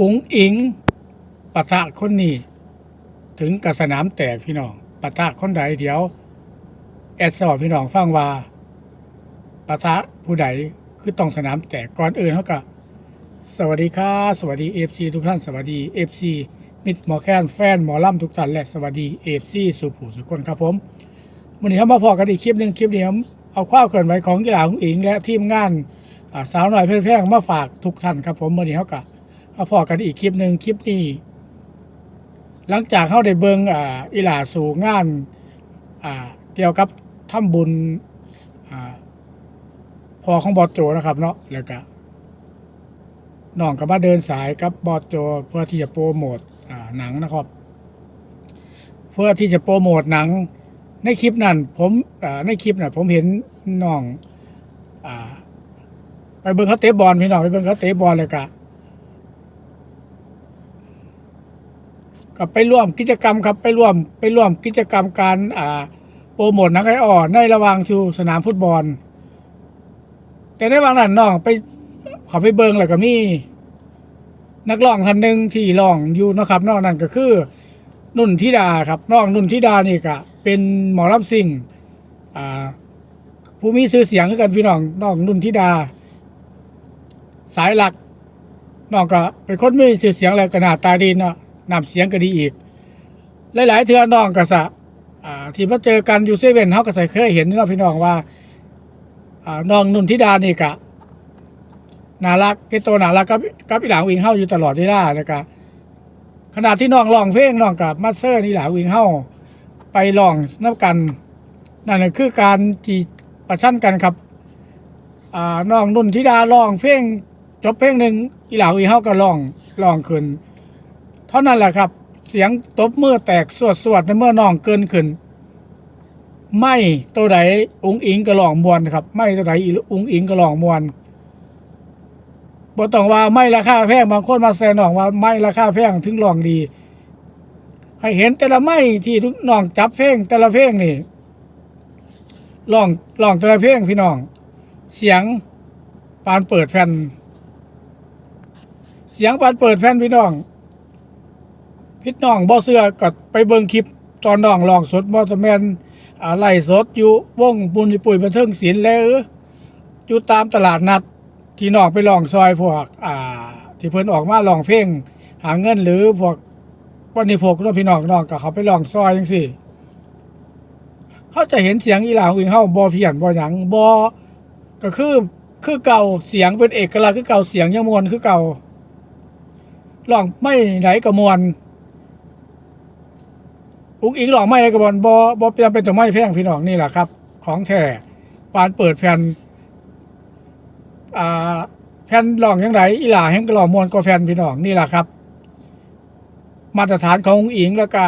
อุงอิงปะทะคนนี้ถึงกับสนามแตกพี่น้องปะทะคนใดเดี๋ยว แอดสอบพี่น้องฟังว่าปะทะผู้ใดคือต้องสนามแตกก่อนอื่นเขาก็สวัสดีครับสวัสดีเอฟซีทุกท่านสวัสดีเอฟซีมิตรหมอแค้นแฟนหมอล่ำทุกท่านและสวัสดีเอฟซีสุภูสุคนครับผมวันนี้เขามาพอกันอีกคลิปหนึ่งคลิปนี้ผมเอาความเคลื่อนไหวของกีฬาของอิงและทีมงานสาวหน่อยเพื่อนแพร่งมาฝากทุกท่านครับผมวันนี้เขาก็ มาพอกันอีกคลิปหนึ่งคลิปนี้ หลังจากเข้าได้เบิงอ่าอีหลาสู่งานอ่าเกี่ยวกับทำบุญอ่าพอของบอสโจนะครับ เนาะแล้วก็น้องก็มาเดินสายกับบอสโจ เพื่อที่จะโปรโมทอ่าหนังนะครับ เพื่อที่จะโปรโมทหนัง ในคลิปนั้น ผมอ่าในคลิปนั้นผมเห็นน้องอ่าไปเบิงเขาเตะบอลพี่น้องไปเบิงเขาเตะบอลเลยกะ กับไปร่วมกิจกรรมครับไปร่วมไปร่วมกิจกรรมการอ่าโปรโมทนังไออ่อนในระหว่างชูสนามฟุตบอล แต่ในวันนั้นน้องไปเขอไปเบิงแล้วก็มี นักร้องท่านหนึ่งที่ร้องอยู่นะครับนอกนั้นก็คือ นุ่นธิดาครับน้องนุ่นธิดานี่ก็เป็นหมอรับซิ่งอ่าผู้มีชื่อเสียงกันพี่น้องน้องนุ่นธิดา สายหลักน้องก็เป็นคนมีชื่อเสียงแล้วก็หนาตาดีเนาะ นำเสียงก็ดีอีก หลาย ๆ เทือน้องก็สะที่มาเจอกันอยู่เซเว่นเขาก็ใส่เคยเห็นเนาะพี่น้องว่าน้องนุ่นธิดานี่กะน่ารักเป็นตัวน่ารักกับกับอีหลางวิงเฮาอยู่ตลอดเวลานะครับขณะที่น้องร้องเพลงน้องกับมาสเตอร์นี่หลางวิงเฮาไปร้องนับกันนั่นคือการจีประชันกันครับน้องนุ่นธิดาร้องเพลงจบเพลงหนึ่งอีหลางวิงเฮาก็ร้องร้องขึ้น ท่านั้นแหละครับ เสียงตบมือแตกสวดสวดในเมื่อน้องเกินขึ้น ไม่ตัวใดอุงอิงก็ลองมวนครับ ไม่ตัวใดอุงอิงก็ลองมวนบ่ต้องว่าไม่ราคาแพงบางคนมาแซนน้องว่าไม่ราคาแพงถึงลองดี ให้เห็นแต่ละไม่ที่ทุกน้องจับเพลงแต่ละเพลงนี่ลองลองแต่ละเพลงพี่น้อง เสียงปานเปิดแผ่น เสียงปานเปิดแผ่นพี่น้อง พิดน้องบ่เสื้อก็ไปเบิ่งคลิปตอนน้องลองสดบ่ตะแมนอ่าไล่สดอยู่วงบุญปุ่ยบันเทิงศิลป์แล้วเอออยู่ตามตลาดนัดที่น้องไปลองซอยพวกอ่า ที่เพิ่นออกมาลองเพลงหาเงินหรือพวกวันนี้พวกพี่น้องน้องก็เขาไปลองซอยจังซี่เขาจะเห็นเสียงอีหลาวิ่งเฮาบ่เพี้ยนบ่หยังบ่ก็คือคือเก่าเสียงเป็นเอกลักษณ์คือเก่าเสียงยังมวนคือเก่าลองไม่ไหนก็มวน อุ้งอิงหลอกไม่กระบอนบอบอจำเป็นต้องไม่แพงพี่น้องนี่แหละครับ ของแท้ปานเปิดแผ่นอ่าแผ่นหลองยังไงอีหล่าแห่งกระหลอมวนก็แผ่นพี่น้องนี่แหละครับ มาตรฐานของอุ้งอิงแล้วก็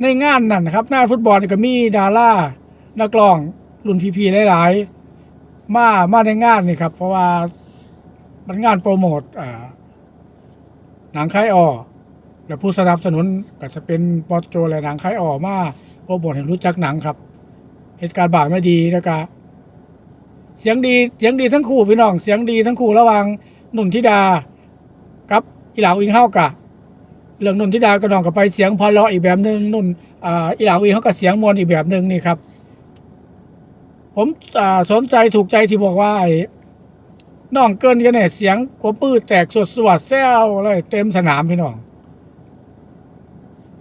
ในงานนั่นนะครับหน้าฟุตบอลก็มีดารานักร้องรุ่นพีๆหลายๆ มามาในงานนี่ครับ เพราะว่ามันงานโปรโมทหนังคายออ และผู้สนับสนุนก็จะเป็นบอโจและหนังคายออกมาโปรโมทให้รู้จักหนังครับเหตุการณ์บาดไม่ดีแล้วก็เสียงดีเสียงดีทั้งคู่พี่น้อง เสียงดีทั้งคู่ระหว่างหนุ่นธิดากับอีหลาวอิงเฮากะเรื่องนุ่นธิดาก็น้องก็ไปเสียงพอเลาะอีกแบบหนึ่งนุ่นอ่าอีหลาวอิงเฮาก็เสียงมวลอีกแบบหนึ่งนี่ครับ ผมอ่าสนใจถูกใจที่บอกว่าไอ้น้องเกินกันเนี่ยเสียงกวปื้อแตกสดสวัดแซวเลยเต็มสนามพี่น้อง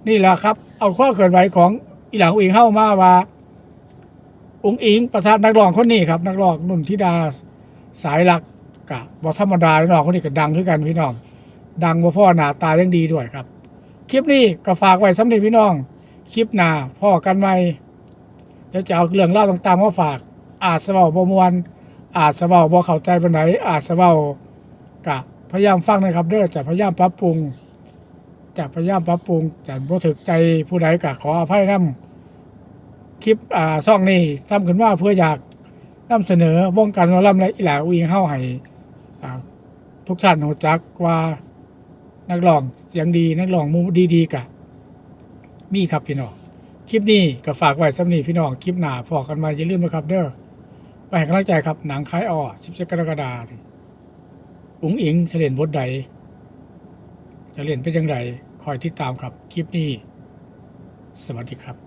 นี่แหละครับ เอาข้อเกิดไหวของอีหลังองิงเข้ามาว่า องอิงประธานนักร้องคนนี้ครับ นักร้องนุ่นธิดาสายหลักกะบอธรรมดาพี่น้องคนนี้ก็ดังขึ้นกันพี่น้อง ดังว่าพ่อหนาตายังดีด้วยครับ คลิปนี้ก็ฝากไว้สำหรับพี่น้อง คลิปหนาพ่อกันใหม่เดี๋ยวจะเอาเรื่องเล่าต่างๆมาฝาก อาจสเบาบมวนอาจสเบาบ่เข้าใจไปไหนอาจสเบากะพยายามฟังนะครับเด้อจะพยายามปรับปรุง จะพยายามปรับปรุงจะบ่ถึกใจผู้ใดก็ขออภัยนํคลิปอ่าซ่องนี้ทำขึ้นมาเพื่ออยากนำเสนอวงการหมอลำและอีหลาวิงเฮาให้อ่าทุกท่านรู้จักว่านักร้องเสียงดีนักร้องมูดีๆกะมีครับพี่น้องคลิปนี้ก็ฝากไว้สำนีพี่น้องคลิปหน้าพอกันมาอย่าลืมนะครับเด้อไปให้กำลังใจครับหนังคล้ายอ้อ17กรกฎาคมอุ๋งอิงเฉลนบทใด จะเล่นเป็นจังไงคอยติดตามครับคลิปนี้ สวัสดีครับ